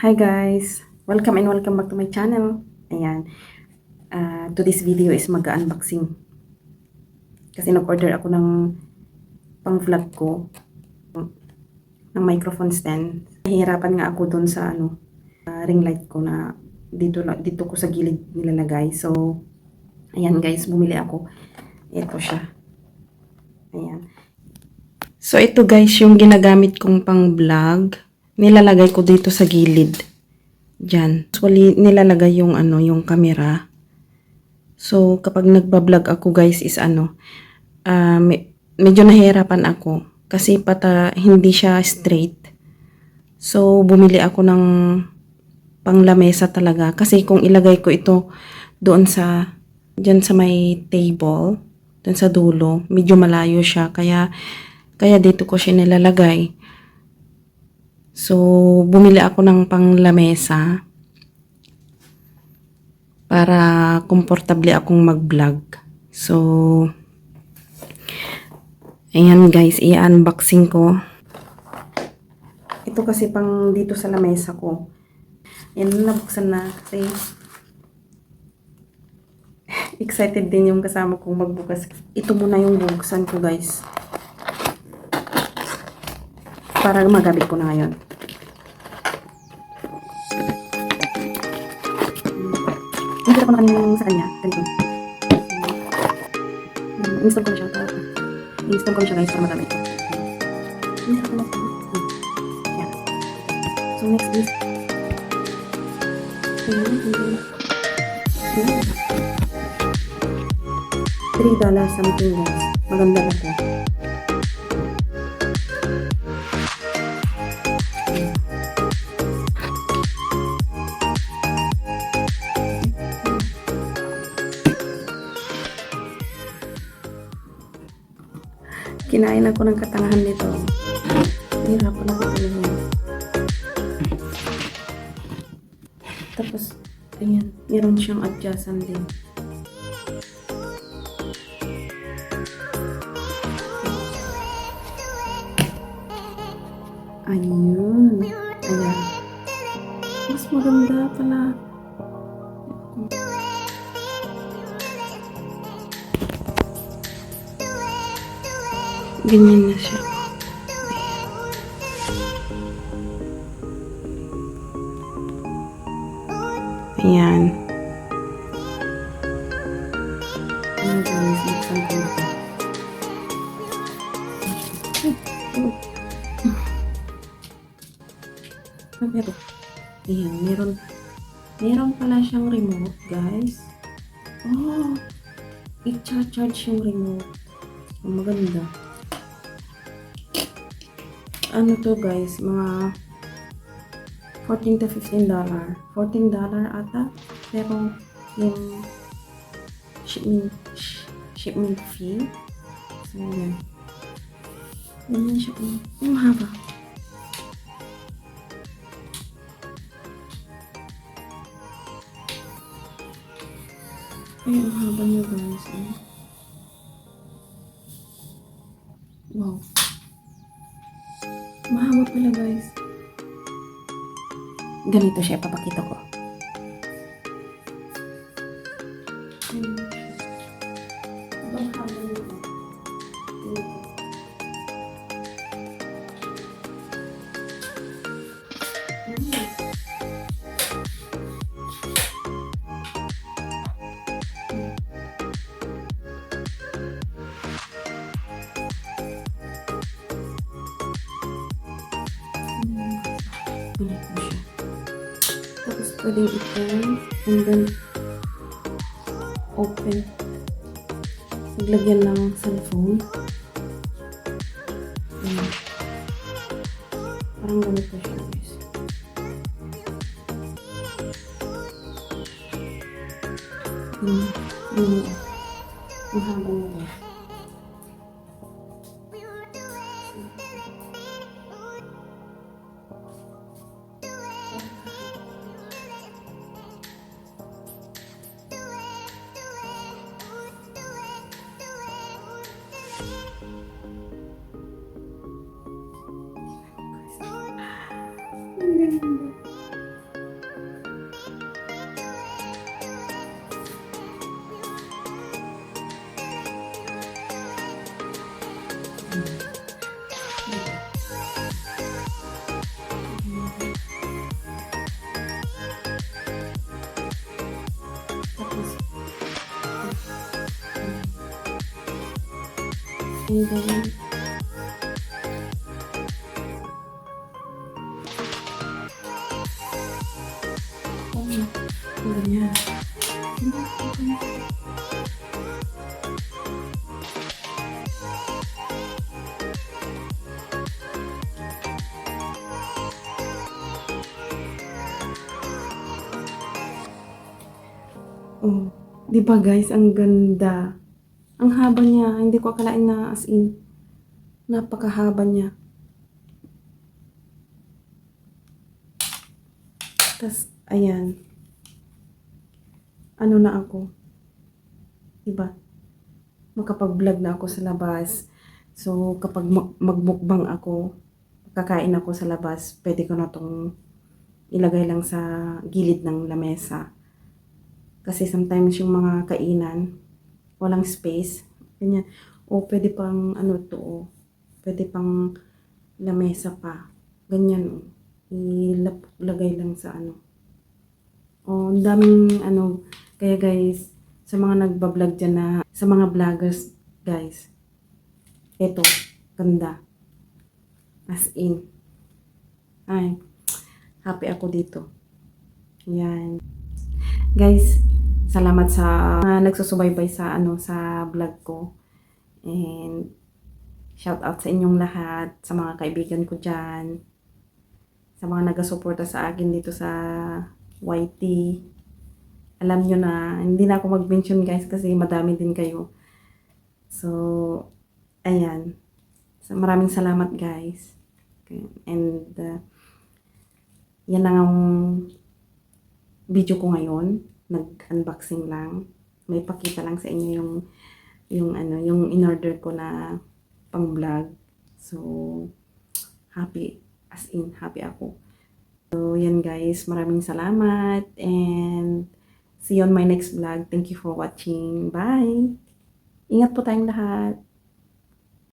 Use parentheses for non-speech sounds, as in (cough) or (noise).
Hi guys! Welcome and welcome back to my channel. Ayan. Uh, to this video is mag-unboxing. Kasi nag-order ako ng pang-vlog ko ng microphone stand. Nahihirapan nga ako dun sa ano, uh, ring light ko na dito, dito ko sa gilid nilalagay. So, ayan guys, bumili ako. Ito siya. Ayan. So, ito guys, yung ginagamit kong pang-vlog nilalagay ko dito sa gilid. Diyan. Usually, nilalagay yung ano, yung camera. So, kapag nagbablog ako guys is ano, ah, me- medyo nahihirapan ako. Kasi pata, hindi siya straight. So, bumili ako ng panglamesa talaga. Kasi kung ilagay ko ito doon sa, dyan sa may table, doon sa dulo, medyo malayo siya. Kaya, kaya dito ko siya nilalagay. So, bumili ako ng panglamesa para komportable akong mag-vlog. So, ayan guys, i-unboxing ko. Ito kasi pang dito sa lamesa ko. Yan, nabuksan na kasi (laughs) excited din yung kasama kong magbukas. Ito muna yung bubuksan ko guys. Para magamit ko na ngayon. Hindi ako na kanina sa kanya. Ganito. Hmm, Install ko na siya. Ko. Install ko na siya guys para magamit ko. Na. Hmm. Yan. So next is Ayan, ayan. Ayan. Three dollars something guys. Maganda na to. Kinain ako ng katangahan nito. Hirapan ako talaga. Tapos, ayan, meron siyang adjacent din. Ayun. Ayan. Mas maganda pala. Ganyan na siya. Ayan. Ayan guys, buksan ko na. Ah, pero, ayan, meron, meron pala siyang remote, guys. Oh, i-charge yung remote. Oh, maganda. Ano to, guys, mga 14 to 15 dollar. 14 dollar ata. Pero, yung shipment, sh- shipment fee. So, yan. Ganyan siya. oh. Ang haba. Ay, ang haba niya guys. Eh. Wow. Pala guys. Ganito siya, papakita ko. Mo siya. Tapos pwedeng i-turn and then open. Maglagyan ng cellphone. Ayan. Parang ganito siya guys. Hmm. Hmm. Ang haba niya And then, oh, ganyan. Oh, 'di ba guys, ang ganda. Ang haba niya, hindi ko akalain na as in napakahaba niya. Tas ayan. Ano na ako? 'Di ba? Makapag-vlog na ako sa labas. So kapag mag- magmukbang ako, kakain ako sa labas, pwede ko na tong ilagay lang sa gilid ng lamesa. Kasi sometimes yung mga kainan, walang space. Ganyan. O pwede pang ano to, o, pwede pang lamesa pa. Ganyan. Ilagay lang sa ano. O, daming ano. Kaya guys, sa mga nagbablog dyan na, sa mga vloggers, guys, eto, ganda. As in. Ay, happy ako dito. Yan. Guys, salamat sa mga nagsusubaybay sa ano sa vlog ko. And shout out sa inyong lahat, sa mga kaibigan ko diyan. Sa mga nagasuporta sa akin dito sa YT. Alam nyo na, hindi na ako mag-mention guys kasi madami din kayo. So, ayan. So, maraming salamat guys. Okay. And, uh, yan lang ang video ko ngayon. Nag-unboxing lang. May pakita lang sa inyo yung yung ano, yung in-order ko na pang-vlog. So, happy. As in, happy ako. So, yan guys. Maraming salamat. And, see you on my next vlog. Thank you for watching. Bye! Ingat po tayong lahat.